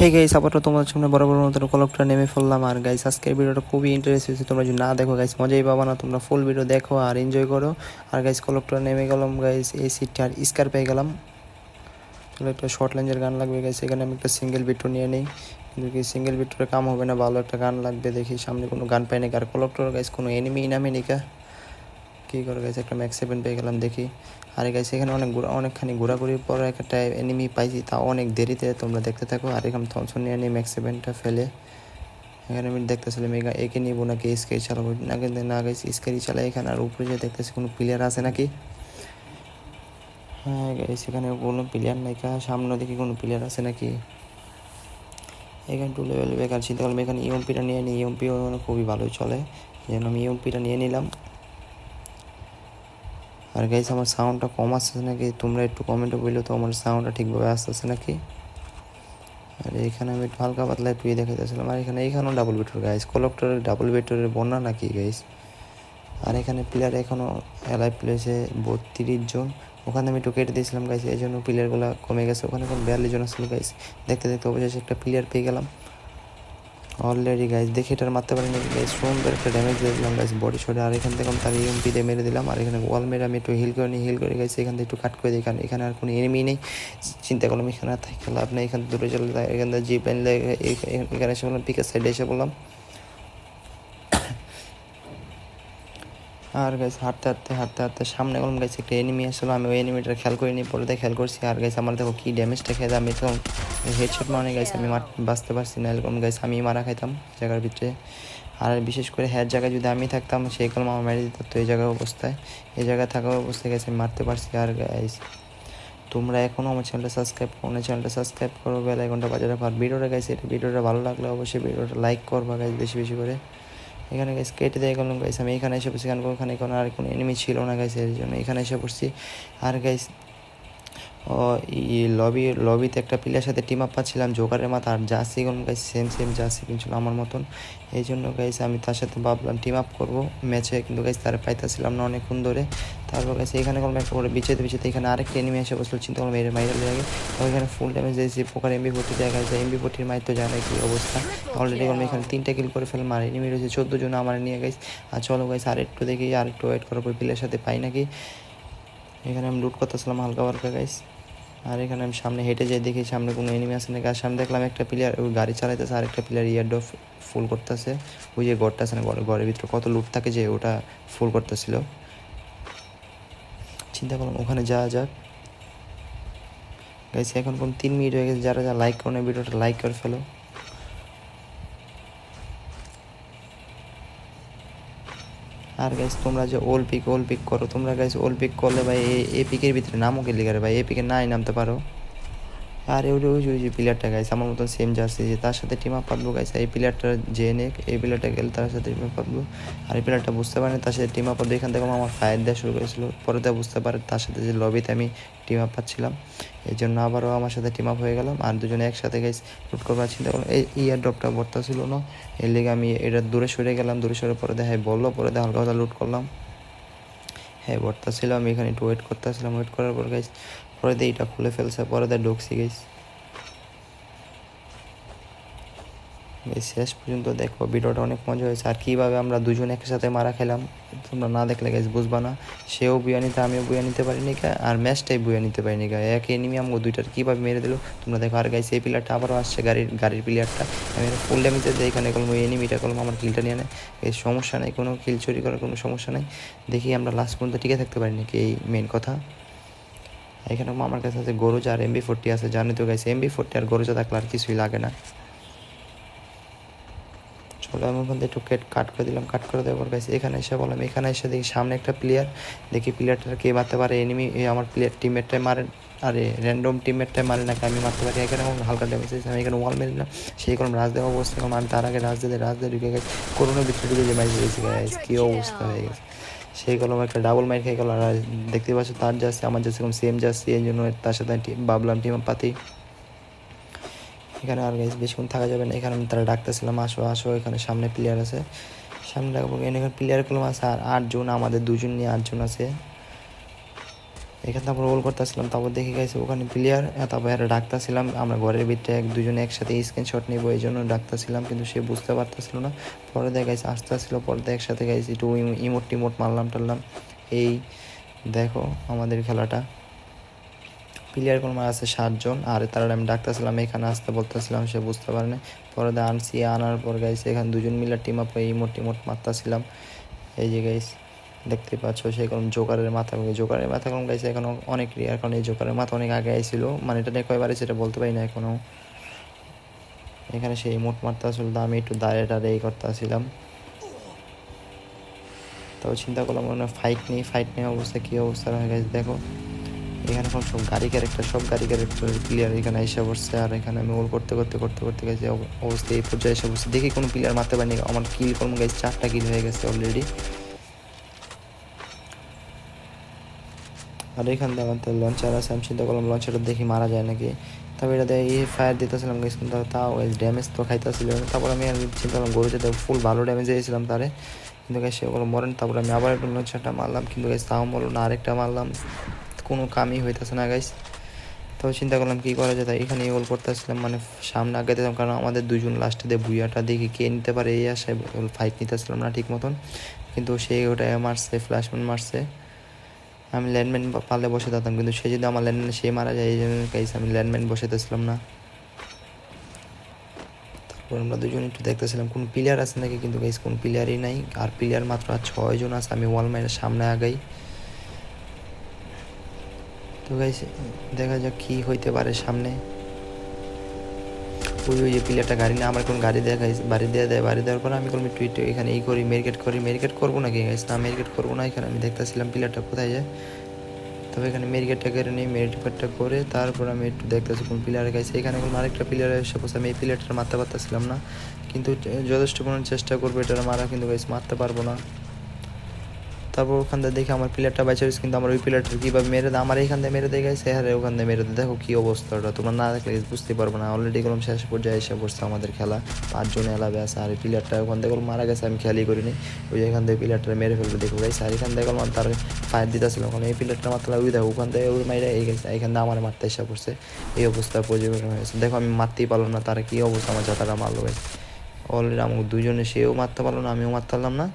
Hey guys আবারও তোমাদের সামনে বড় বড় মতো কলকটা নেমে ফেললাম আর গাইস আজকের ভিডিওটা খুবই ইন্টারেস্ট হয়েছে। তোমরা যদি না দেখো গাইস মজাই পাবা না। তোমরা ফুল ভিডিও দেখো আর এনজয় করো। আর গাইস কলকটা নেমে গেলাম গাইস এই সিটটা আর স্কার পেয়ে গেলাম। চলো একটা শর্ট লেঞ্জের গান লাগবে গাইস এখানে আমি একটা সিঙ্গেল বিট্টু নিয়ে নিই। কিন্তু কি সিঙ্গেল বিট্টুরে কাম হবে না, ভালো একটা গান লাগবে দেখি, সামনে কোনো গান পাই না আর কলকটার গাইস কোনো এনিমি নামে নিকা? কী করে গেছে একটা ম্যাক্স সেভেন পেয়ে গেলাম, দেখি। আর গাইছে এখানে অনেক ঘোরা অনেকখানি ঘোরাঘুরির পর একটা এনিমি পাইছি তাও অনেক দেরিতে তোমরা দেখতে থাকো। আর এখানে থমসন নিয়ে নিয়ে ম্যাক্স সেভেনটা ফেলে। এখানে আমি দেখতেছিলাম একে নিবো নাকি স্কেচ চালাবো? না কিন্তু না গেছি স্কেচই চালাই এখানে। আর উপরে যে দেখতেছি কোনো প্লেয়ার আছে নাকি? হ্যাঁ গাইস এখানে কোনো প্লেয়ার নাই কা। সামনে দেখি কোনো প্লেয়ার আছে নাকি? এখানে টু লেভেল বেকার চিন্তা করলাম এখানে ইএমপিটা নিয়ে নিই। ইএমপিও খুবই ভালোই চলে। যেন আমি ইএমপিটা নিয়ে নিলাম। আর গাইস আমার সাউন্ডটা কম আসছে নাকি? তোমরা একটু কমেন্টে বললে তো আমার সাউন্ডটা ঠিকভাবে আসতেছে নাকি? আর এখানে আমি একটু হালকা পাতলা একটু ইয়ে দেখাইতেছিলাম। আর এখানে, এখানেও ডাবল বেটর গাইস কলেক্টরের ডাবল বেটরের বন্যা নাকি গাইস আর এখানে প্লেয়ার এখনও এলাই প্লেসে বত্রিশ জন। ওখানে আমি একটু কেটে দিয়েছিলাম গাইস এই জন্য প্লেয়ারগুলো কমে গেছে। ওখানে এখন বিয়াল্লিশ জন আসছিল গাইস দেখতে দেখতে অবশেষে একটা প্লেয়ার পেয়ে গেলাম। অলরেডি গাইজ দেখে এটার মারতে পারিনি। গাইজ সুন্দর একটা ড্যামেজ দিয়ে দিলাম গাইজ বডি শটে আর এখান থেকে আমি তার ইউমপি দিয়ে মেরে দিলাম, আর এখানে ওয়াল মেরে আমি একটু হিল করে নিই হিল করে গেছি এখান থেকে একটু কাট করে দিই, কারণ এখানে আর কোনো এনিমি নেই। চিন্তা করলাম, এখানে আর খেলা আপনি এখান থেকে দূরে চলে যায় এখান থেকে জিপ এখানে এসে বললাম পিকের সাইডে এসে বললাম। আর গাইছে হাঁটতে হাঁটতে হাঁটতে হাঁটতে সামনে গেলাম গাইছে একটা এনিমি আসলো। আমি ওই এনিমিটার খেয়াল করিনি, পরে দিয়ে খেয়াল করছি। আর গাইছে আমার দেখো কী ড্যামেজটা খেয়ে আমি তো হেডশট মানে গাইছে আমি মার বাঁচতে পারছি না। এরকম গাইছে আমি মারা খাইতাম জায়গার ভিতরে। আর বিশেষ করে হ্যার জায়গায় যদি আমি থাকতাম, সেই কলম আমার মেরে দিত। তো এই জায়গার অবস্থায়, এই জায়গায় থাকা অবস্থায় গেছে আমি মারতে পারছি। আর গাইস তোমরা এখনও আমার চ্যানেলটা সাবস্ক্রাইব করো না চ্যানেলটা সাবস্ক্রাইব করো বেল আইকনটা বাজারে রাখো আর ভিডিওটা গাইছে এটা ভিডিওটা ভালো লাগলে অবশ্যই ভিডিওটা লাইক করবা গাইস বেশি বেশি করে। এখানে গাইস কেটে দেয় গেলাম গাইস আমি এখানে এসে পড়ছি কারণ ওখানে কোনো আর কোনো এনিমি ছিল না গাইস এর জন্য এখানে এসে পড়ছি আর গাইস লবি লবিতে একটা প্লেয়ার সাথে টিম আপ পাচ্ছিলাম জোকারের মাথা আর জার্সি গেলাম গাইস সেম সেম জার্সি কিনছিল আমার মতন। এই জন্য গাইস আমি তার সাথে ভাবলাম টিম আপ করব ম্যাচে কিন্তু গাইস তার পাইতেছিলাম না অনেকক্ষণ ধরে। তারপর গাইস এখানে কোনো একটা করে বিচেতে বিচেতে এখানে আরেকটা এনিমি এসে বসল, চিন্তা করলাম এর মাইরের লাগে এখানে ফুল ড্যামেজ দিয়েছি, পোকার এমবি ফোর্টি দেখা যায় এমবি ফোর্টির মাইর তো জানে কি অবস্থা। অলরেডি করলাম এখানে তিনটা কিল করে ফেললাম, আর এনিমি রয়েছে চোদ্দ জন আমার নিয়ে গাইস আর চলো গাইস আর একটু দেখি, আর একটু ওয়েট করার পর প্লেয়ার সাথে পাই নাকি। এখানে আমি লুট করতেছিলাম হালকা হালকা গাইস আর এখানে আমি সামনে হেঁটে যাই দেখি সামনে কোনো এনিমি আছে নাকি। আর সামনে দেখলাম একটা প্লেয়ার গাড়ি চালাইতেছে, আর একটা প্লেয়ার ইয়ার ডো ফুল করতেছে। ওই যে ঘরটা আছে না ঘরে ঘরের ভিতরে কত লুট থাকে যে ওটা ফুল করতেছিল। চিন্তা করলাম ওখানে যাওয়া যাক। গাইছে এখন কোন তিন মিনিট হয়ে গেছে, যারা যা লাইক করে ভিডিওটা লাইক করে ফেলো। আর গাইস তোমরা যে ওল পিক ওল পিক করো, তোমরা গাইস ওল পিক করলে ভাই এ পিকের ভিতরে নামও লিগারে ভাই? এ পিকে নাই নামতে পারো। আর ওই ওই ওই যে প্লেয়ারটা গাইছে আমার মতন সেম জার্সি যে তার সাথে টিম আপ পাতবো গাইছে এই প্লেয়ারটা যে নেক, এই প্লেয়ারটা গেলে তার সাথে টিম আপ পাতবো আর এই প্লেয়ারটা বুঝতে পারেনি, তার সাথে টিম আপ পাতবো এখান থেকে আমার ফায়ার দেওয়া শুরু করেছিল। পরে তা বুঝতে পারে, তার সাথে যে লবিতে আমি টিম আপ পাচ্ছিলাম। এই জন্য আবারও আমার সাথে টিম আপ হয়ে গেলাম। আর দুজনে একসাথে গাইস লুট করবার চিন্তা করলাম। এই ইয়ার ড্রপটা বর্তা ছিল না, এর লেগে আমি এটা দূরে সরে গেলাম, দূরে সরে পরে দেখাই বলল, পরে দেখা হালকা হালকা লুট করলাম। হ্যাঁ বর্তা ছিল, আমি এখানে একটু ওয়েট করতেছিলাম। ওয়েট করার পর গাইস পরে দিয়ে এটা খুলে ফেলছে, পরে দিয়ে ঢুকছি এই শেষ পর্যন্ত দেখো, ভিডিওটা অনেক মজা হয়েছে। আর কীভাবে আমরা দুজন একসাথে মারা খেলাম, তোমরা না দেখলে গেছ বুঝবা না। সেও বুয়া নিতে, আমিও বুয়া নিতে পারিনি কা আর ম্যাচটাই বুয়া নিতে পারিনি গা। এক এনিমি আমাকে দুইটার কীভাবে মেরে দিল, তোমরা দেখো। আর গাইছে এই প্লেয়ারটা আবারও আসছে গাড়ির গাড়ির প্লেয়ারটা আমি ফুল ড্যামেজে দিয়ে এখানে করলাম, ওই এনিমিটা করলাম, আমার কিলটা নিয়ে নেয় এই সমস্যা নেই, কোনো কিল চুরি করার কোনো সমস্যা নেই। দেখি আমরা লাস্ট পর্যন্ত টিকে থাকতে পারি নাকি, এই মেন কথা। এখানে আমার কাছে আছে গরুজা আর এমবি ফোরটি আছে, জানি তো গাইছে এমবি ফোরটি আর গরুজা থাকলে আর কিছুই লাগে না। চলো, আমি ওখান থেকে একটু কেট করে দিলাম কাট করে দেওয়ার কাছে এখানে এসে বললাম, এখানে এসে দেখি সামনে একটা প্লেয়ার দেখি প্লেয়ারটা কে মারতে পারে এনিমি আমার প্লেয়ার টিমমেটটাই মারে, আরে র্যান্ডম টিমমেটটাই মারে নাকি আমি মারতে পারি, এখানে আমার হালকা ড্যামেজ হয়েছে, আমি এখানে ওয়াল মেরে দিলাম সেই কোনো রাজ দেওয়া অবস্থা আমি তার আগে রাজ দিয়ে রাজ দিয়ে ঢুকে গেছে করোনার ভিতরে ঢুকে যে মাইজ গাইস কী অবস্থা হয়ে গেছে। সেই কলম একটা ডাবল মাইর খেয়ে গেল। আর দেখতে পাচ্ছ তার যাচ্ছে আমার যাচ্ছে সেম যাচ্ছে এই জন্য তার সাথে ভাবলাম টিম পাতি। এখানে আর বেশিক্ষণ থাকা যাবে না। এখানে আমি তারা ডাকতেছিলাম, আসো আসো, এখানে সামনে প্লেয়ার আছে। সামনে ডাকবো। এখানে প্লেয়ার কলম আছে আর আটজন, আমাদের দুজন নিয়ে আটজন আছে। এখানে তারপর রোল করতেছিলাম, তারপর দেখে গেছে ওখানে প্লেয়ার তারপর এরা ডাকতেছিলাম। আমরা ঘরের ভিতরে এক দুজনে একসাথে স্ক্রিনশট নিব, এই জন্য ডাকতেছিলাম, কিন্তু সে বুঝতে পারতেছিল না। পরে দেখা গেছে, আসতে আসছিল পরে একসাথে গেছি একটু ইমোট টিমোট মারলাম টারলাম। এই দেখো আমাদের খেলাটা। প্লেয়ার কোনো আছে সাতজন আর তারা আমি ডাকতেছিলাম, এখানে আসতে বলতেছিলাম, সে বুঝতে পারে না পরে আনছি, আনার পর গাইছে এখানে দুজন মিলে টিম আপ ইমোট টিমোট মারতেছিলাম। এই যে গাইস দেখতে পাচ্ছ সেরকম জোকারের মাথা জোকারের মাথা কম গাইছে এখনও অনেক রিয়ার কারণ এই জোকারের মাথা অনেক আগে আইছিল। মানে এটা নিয়ে কয়বার সেটা বলতে পারি না এখনও। এখানে সেই মোট মারতে আসলে তো আমি একটু দাঁড়িয়ে এই করতে আসছিলাম। তবে চিন্তা করলাম মনে ফাইট নেই ফাইট নেই অবস্থা, কী অবস্থা হয়ে গেছে দেখো। এখানে এখন সব গাড়ি ক্যারেক্টার সব গাড়ি ক্যারেক্টার প্লেয়ার এখানে এসে বসছে। আর এখানে আমি ওল করতে করতে করতে করতে গেছি অবস্থা এই পর্যায়ে এসে বসছে। দেখি কোনো প্লেয়ার মারতে পারিনি, আমার কিল করব গেছে চারটা কিল হয়ে গেছে অলরেডি আর এখান থেকে আমার লঞ্চার আছে, আমি চিন্তা করলাম লঞ্চারটা দেখি মারা যায় নাকি। তবে এটা দিয়ে ফায়ার দিতেছিলাম গেছি কিন্তু তাও ড্যামেজ তো খাইতেছিল। তারপর আমি চিন্তা করলাম গরু যেতে ফুল ভালো ড্যামেজ দিয়েছিলাম তারে। কিন্তু গাছ সেগুলো মরেন, তারপর আমি আবার একটু লঞ্চারটা মারলাম, কিন্তু গাছ তাও মরলো না, আরেকটা মারলাম। কোনো কামই হইতেছে না গাইস তবে চিন্তা করলাম কী করা যায় এখানে ইগোল করতেছিলাম মানে সামনে আগে দিতাম, কারণ আমাদের দুজন লাস্টে দিয়ে ভুইয়াটা দেখি কে নিতে পারে, এই আশায় ফাইট নিতেছিলাম না ঠিক মতন। কিন্তু সেই ওটা মারছে ফ্ল্যাশম্যান মারছে। আমি ল্যান্ডম্যান পালে বসে থাকতাম, কিন্তু সে যদি আমার ল্যান্ডম্যান সে মারা যায়, এই জন্য গাইস আমি ল্যান্ডম্যান বসে বসেতেছিলাম না। তারপর আমরা দুজন একটু দেখতেছিলাম, কোন প্লেয়ার আছে নাকি? কিন্তু গাইস কোন প্লেয়ারই নাই, আর প্লেয়ার মাত্র আর ছয়জন আছে, আমি ওয়াল মাইনের সামনে আগাই। তো গাইস দেখা যাক কি হইতে পারে সামনে। ওই ওই প্লেয়ারটা গাড়ি নিয়ে আমার কোন গাড়ি দেয় গাইস বাড়ি দিয়ে দেয়, বাড়ি দেওয়ার পর আমি কোনো টুইট এখানে এই করি মেরিকেট করি মেরিকেট করব নাকি গাইস না মেরিকেট করব না, এখানে আমি দেখতেছিলাম প্লেয়ারটা কোথায় যায়। তবে এখানে মেরিকেটটা করে নিই মেরিকেটটা করে তারপর আমি একটু দেখতেছি কোন প্লেয়ার গাইছে। এখানে কোনো আরেকটা প্লেয়ার সাপোজ আমি এই প্লেয়ারটা মারতে পারতেছিলাম না। কিন্তু যথেষ্ট কোনো চেষ্টা করব এটা মারা, কিন্তু গাইস মারতে পারব না। তারপর ওখান থেকে দেখে আমার প্লেয়ারটা বাইচে রয়েছে কিন্তু আমার ওই প্লেয়ারটা কীভাবে মেরে দেয়? আমার এইখান থেকে মেরে দিয়ে গেছে হ্যাঁ ওখান থেকে মেরে দেয়। দেখো কী অবস্থাটা। তোমরা না দেখলে বুঝতে পারব না। অলরেডি গেলাম শেষ পর্যায়ে এসে পড়ছে আমাদের খেলা। পাঁচজন এলাবে আছে, আর এই প্লেয়ারটা ওখান থেকে মারা গেছে, আমি খেয়ালই করিনি। ওই এখান থেকে প্লেয়ারটা মেরে ফেলবে, দেখো গাইছে আর এখান থেকে গেলাম তার ফায়ার দিতেছিল। ওখানে এই প্লেয়ারটা মাত্র ওই দেখো, ওখান থেকে ওর মাইরা এই গেছে এখান থেকে আমার মারতে এসে পড়ছে। এই অবস্থা পর্যবেক্ষণ হয়েছে। দেখো, আমি মারতেই পারলাম না, তারা কী অবস্থা আমার যাতারা মারলো গাইছে অলরেডি আমাকে দুজনে সেও মারতে পারল না, আমিও মারতে পারলাম না।